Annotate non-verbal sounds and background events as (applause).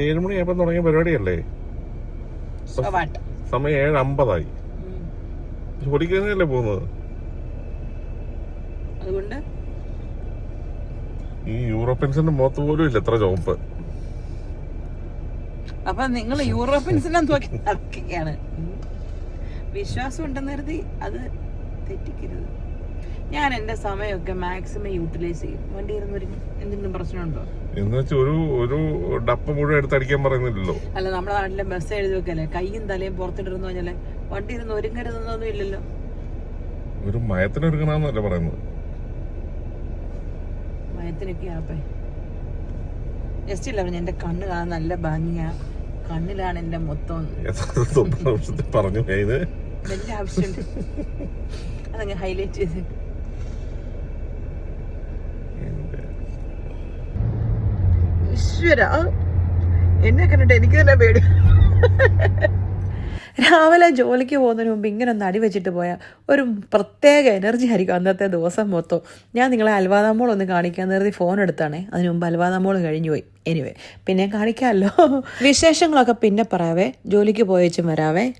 ഏഴ് മണിയായപ്പോ തുടങ്ങിയ പരിപാടിയല്ലേ? സമയം ഏഴ് അമ്പതായി. ജോലിക്ക് തന്നെയല്ലേ പോകുന്നത്? അതുകൊണ്ട്? ഈ യൂറോപ്യൻസിന്റെ മുഖത്ത് പോലും ഇല്ല എത്ര ചോപ്പ് അപ്പൊ നിങ്ങൾ യൂറോപ്യൻസിനെ നോക്കി നടക്കുകയാണ്. വിശ്വാസം ഉണ്ടെന്ന് കരുതി അത് തെറ്റിക്കരുത്. ഞാൻ എന്റെ സമയമൊക്കെ മാക്സിമം യൂട്ടിലൈസ് ചെയ്യും. വണ്ടി ഇരുന്ന് എന്തെങ്കിലും പ്രശ്നമുണ്ടോ? എന്ന് വെച്ചാൽ ഒരു ഒരു ഡപ്പ മുഴുവൻ എടുത്ത് അടിക്കാൻ പറയുന്നില്ലല്ലോ. അല്ല നമ്മുടെ നാട്ടിലെ ബസ് എഴുതി വെക്കല്ലേ? കൈയും തലയും പുറത്തിട്ടിരുന്നു പറഞ്ഞാൽ വണ്ടി ഇരുന്ന് ഒരുങ്ങരുതെന്നൊന്നും ഇല്ലല്ലോ. ഒരു മയത്തിന് പറയുന്നത്. മയത്തിനൊക്കെ ആപ്പേ ജസ്റ്റ് ഇല്ല പറഞ്ഞു എന്റെ കണ്ണ് കാണാൻ നല്ല ഭംഗിയാ. കണ്ണിലാണ് എന്റെ മൊത്തം (laughs) പറഞ്ഞു വലിയ ആവശ്യമുണ്ട്. അതങ്ങ് ഹൈലൈറ്റ് ചെയ്ത്. ഈശ്വര എന്നെ കണ്ടിട്ട് എനിക്ക് തന്നെ പേടി. രാവിലെ ജോലിക്ക് പോകുന്നതിന് മുമ്പ് ഇങ്ങനെ ഒന്ന് അടി വെച്ചിട്ട് പോയാൽ ഒരു പ്രത്യേക എനർജി ആയിരിക്കും അന്നത്തെ ദിവസം മൊത്തം. ഞാൻ നിങ്ങളെ അൽവാദാമോൾ ഒന്ന് കാണിക്കാൻ നേരത്തെ ഫോൺ എടുത്താണേ. അതിന് മുമ്പ് അൽവാദാമോൾ കഴിഞ്ഞു പോയി. എനിവേ പിന്നെ കാണിക്കാമല്ലോ. വിശേഷങ്ങളൊക്കെ പിന്നെ പറയാവേ. ജോലിക്ക് പോയച്ചും വരാവേ.